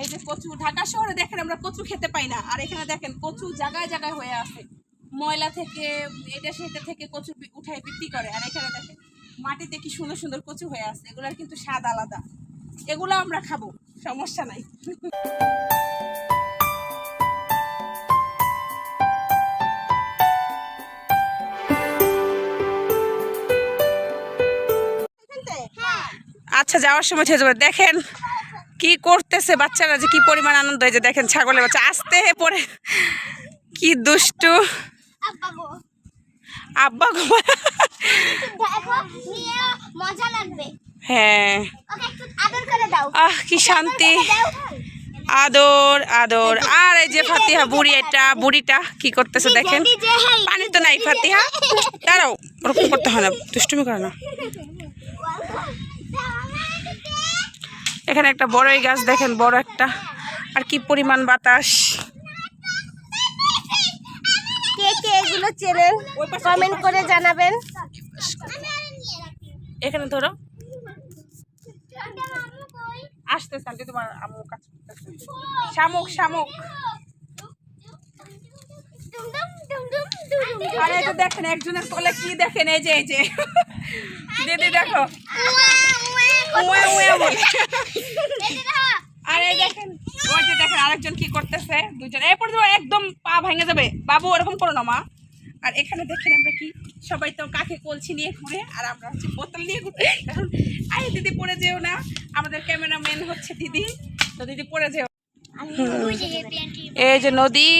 এই যে কচু ঢাকা শহরে দেখেন আমরা কচু খেতে পাই না। আর এখানে দেখেন কচু জায়গায় জায়গায় হয়ে আছে। ময়লা থেকে এটা সেটা থেকে কচু উঠায় বিক্রি করে। আর এখানে দেখেন মাটিতে কি সুন্দর সুন্দর কচু হয়ে আছে। এগুলোর কিন্তু স্বাদ আলাদা। এগুলো আমরা খাব সমস্যা নাই। আচ্ছা যাওয়ার সময় থেকে দেখেন কি করতেছে বাচ্চারা যে কি পরিমাণ আনন্দ হয়েছে দেখেন ছাগলের বাচ্চা আসতে পরে কি দুষ্টু। আব্বা মজা লাগবে। হ্যাঁ। আহ কি শান্তি। আদর আদর। আর এই যে ফাতিহা বুড়ি এটা বুড়িটা কি করতেছে দেখেন। পানি তো নাই ফাতিহা। দাঁড়াও ওরকম করতে হয় না দুষ্টুমি করে না। এখানে একটা বড়ই গাছ দেখেন বড় একটা। আর কি পরিমাণ বাতাস। কে কে এগুলো চেনেন কমেন্ট করে জানাবেন। এখানে ধরো। আসতে শান্তি তোমার কাজ করতেছে। শামুক শামুক। আর দেখেন একজনের কোলে কি দেখেন? এই যে এই যে। দিদি দেখো। বলে আর দেখেন ওই যে দেখেন আরেকজন কি করতেছে দুজন এরপর তো একদম পা ভেঙে যাবে। বাবু ওরকম করো না মা। আর এখানে দেখেন আমরা কি সবাই তো কাকে কলছি নিয়ে ঘুরে আর আমরা হচ্ছে বোতল নিয়ে ঘুরে আরে দিদি পড়ে যেও না। আমাদের ক্যামেরাম্যান হচ্ছে দিদি। তো দিদি পড়ে যেও। এই যে নদী।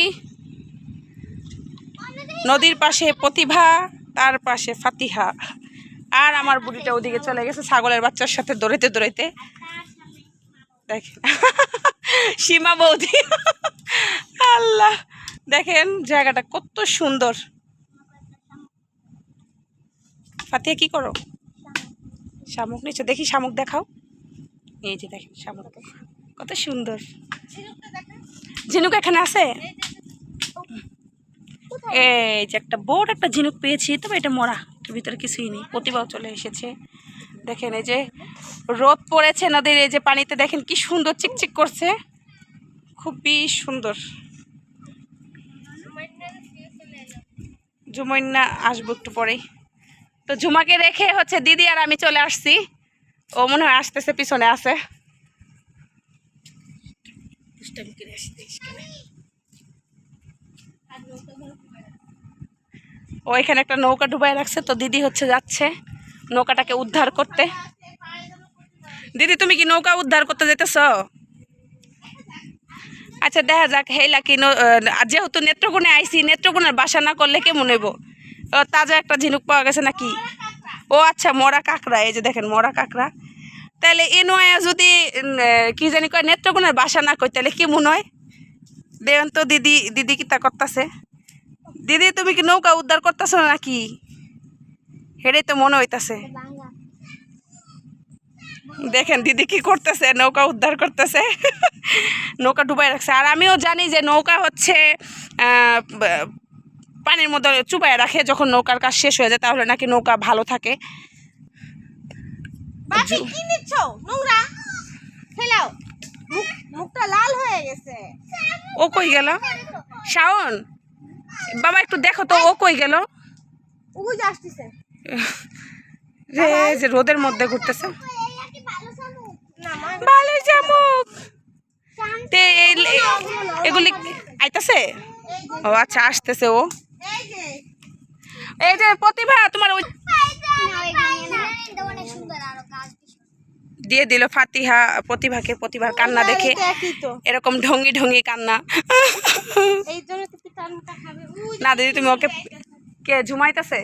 নদীর পাশে প্রতিভা তার পাশে ফাতিহা। আর আমার বুড়িটা ওদিকে চলে গেছে ছাগলের বাচ্চার সাথে দৌড়াইতে দৌড়াইতে। দেখেন। সীমা বৌদি। আল্লাহ। দেখেন জায়গাটা কত সুন্দর। ফাতিহা কি করো? শামুক নিচে, দেখি শামুক দেখাও। এই যে দেখেন শামুক। কত সুন্দর। ঝিনুক এখানে আছে? এই যে একটা বড় একটা ঝিনুক পেয়েছি, তবে এটা মরা। ভিতরে কিছুই নেই, প্রতিভাও চলে এসেছে। দেখেন এই যে রোদ পড়েছে নদীর, এই যে পানিতে দেখেন কি সুন্দর চিকচিক করছে। খুবই সুন্দর। ঝুমন্যা আসব একটু পরেই। তো ঝুমাকে রেখে হচ্ছে দিদি আর আমি চলে আসছি। ও মনে হয় আসতেছে, পিছনে আছে। ও এখানে একটা নৌকা ডুবাই রাখছে, তো দিদি হচ্ছে যাচ্ছে নৌকাটাকে উদ্ধার করতে। দিদি, তুমি কি নৌকা উদ্ধার করতে যেতেছ? আচ্ছা দেখা যাক হেলা কি যেহেতু নেত্রকোণে আইসি নেত্রকোণের বাসা না করলে কেমন হইব? তাজা একটা ঝিনুক পাওয়া গেছে নাকি? ও আচ্ছা মরা কাঁকড়া, এই যে দেখেন, মরা কাঁকড়া। তাহলে এ নয় যদি কি জানি কয়, নেত্রকোণের বাসা না কই তাহলে কেমন হয়? দেন তো দিদি দিদি কি তা করতেছে। দিদি তুমি কি নৌকা উদ্ধার করতেছো নাকি? হেরেই তো মনে হইতাছে। দেখেন দিদি কি করতেছে নৌকা উদ্ধার করতেছে। নৌকা ডুবাই রাখছে। আর আমিও জানি যে নৌকা হচ্ছে পানির মধ্যে চুবাই রাখে। যখন নৌকার কাজ শেষ হয়ে যায় তাহলে নাকি নৌকা ভালো থাকে। বাকি কি নিচ্ছ? মুখ মুখটা লাল হয়ে গেছে। ও কই গেল? শাওন? বাবা একটু দেখো তো ও কই গেল? রে যে রোদের মধ্যে ঘুরতেছে। ভালোই জামুক। তে এগুলি আইতাছে? ও আচ্ছা আসতেছে ও। এই যে। প্রতিভা তোমার ওই অনেক সুন্দর আরও গাছ দিয়ে দিল ফাতিহা প্রতিভাকে প্রতিভার কান্না দেখে। এরকম ঢঙ্গি ঢঙ্গি কান্না। এই জন্য তো পিতার মুখটা খাবে। উজ না দিদি তুমি ওকে কে ঝুমাইতেছে?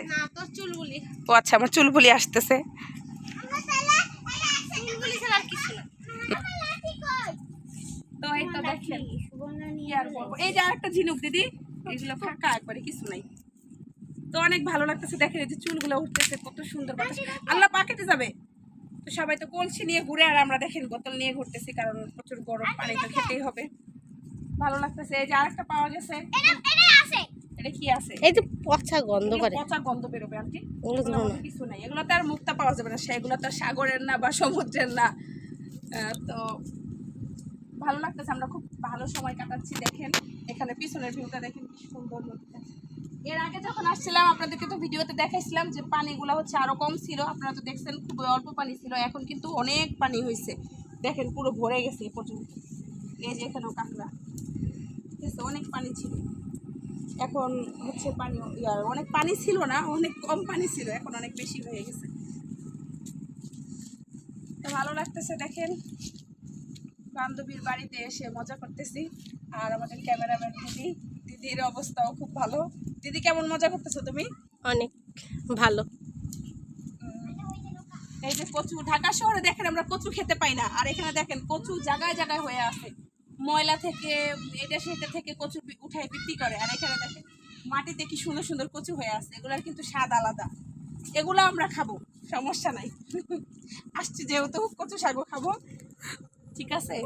ও আচ্ছা আমার চুলবুলি আসতেছে। তো এই তো দেখেন আর বলব। এই যে আরেকটা ঝিনুক দিদি এগুলো ফাঁকা একবারে কিছু নাই। তো অনেক ভালো লাগতেছে দেখেন এই যে চুলগুলো উঠতেছে কত সুন্দর আল্লাহ পাকেতে যাবে। তো সবাই তো কলসি নিয়ে ঘুরে আর আমরা দেখেন বোতল নিয়ে ঘুরতেছি কারণ প্রচুর গরম পানি তো খেতেই হবে। ভালো লাগতেছে। এই যে আরেকটা পাওয়া গেছে। এটা কি আছে? এই যে পচা গন্ধ করে। পচা গন্ধ বেরোবে আন্টি। ওগুলো কিছু নাই। এগুলো তো আর মুক্তা পাওয়া যাবে না। সেগুলো তো আর সাগরের না বা সমুদ্রের না। আহ, তো ভালো লাগতেছে। আমরা খুব ভালো সময় কাটাচ্ছি দেখেন। এখানে পিছনের ভিউটা দেখেন কি সুন্দর এর আগে যখন আসছিলাম, আপনাদেরকে তো ভিডিওতে দেখাইছিলাম যে পানিগুলো হচ্ছে আরও কম ছিল। আপনারা তো দেখছেন খুব অল্প পানি ছিল, এখন কিন্তু অনেক পানি হয়েছে দেখেন, পুরো ভরে গেছে এ পর্যন্ত। এই যে এখানেও কাঁকড়া। অনেক পানি ছিল। এখন হচ্ছে পানি অনেক পানি ছিল না, অনেক কম পানি ছিল, এখন অনেক বেশি হয়ে গেছে। তো ভালো লাগতেছে, দেখেন। বান্ধবীর বাড়িতে এসে মজা করতেছি। আর আমাদের ক্যামেরাম্যান দিদি, দিদির অবস্থাও খুব ভালো। দিদি কেমন মজা করতেছো তুমি? অনেক ভালো। এই যে কচু ঢাকা শহরে দেখেন আমরা কচু খেতে পাই না। আর এখানে দেখেন কচু জায়গায় জায়গায় হয়ে আছে। ময়লা থেকে এটা সেটা থেকে কচু উঠায় বিক্রি করে। আর এখানে দেখেন মাটিতে কি সুন্দর সুন্দর কচু হয়ে আছে। এগুলার কিন্তু স্বাদ আলাদা। এগুলো আমরা খাব সমস্যা নাই। আসছি যেহেতু কচু শাকও খাব। ঠিক আছে?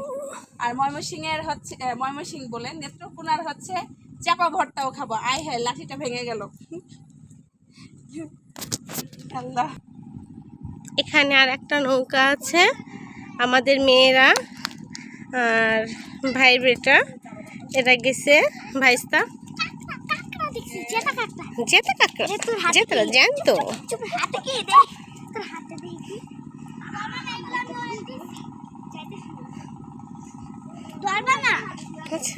আর ময়মনসিংহের হচ্ছে আহ, ময়মনসিংহ বলে নেত্রকোনার হচ্ছে চাপা ভর্তাও খাব। আয় হ্যাঁ লাঠিটা ভেঙে গেল। আল্লাহ। এখানে আর একটা নৌকা আছে আমাদের মেয়েরা আর ভাই বেটা। এরা গেছে ভাইস্তা। যেতে কাকা যেতে জানতো আচ্ছা।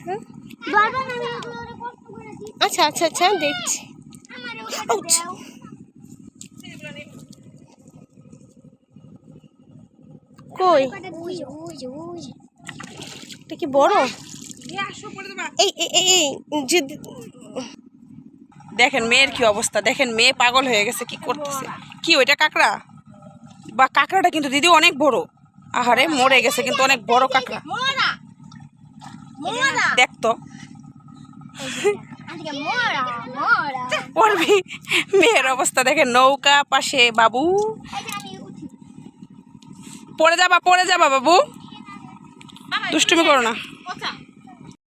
আচ্ছা আচ্ছা আচ্ছা দেখছি! কই? এটা কি বড়? এই এই এই এই দেখেন মেয়ের কি অবস্থা। দেখেন মেয়ে পাগল হয়ে গেছে কি করতেছে? কি ওইটা কাঁকড়া? বা কাঁকড়াটা কিন্তু দিদি অনেক বড়। আহারে মরে গেছে কিন্তু অনেক বড় কাঁকড়া। দেখতো। মেয়ের অবস্থা দেখে নৌকা পাশে বাবু। পড়ে যাবা পড়ে যাবা বাবু। দুষ্টুমি করো না।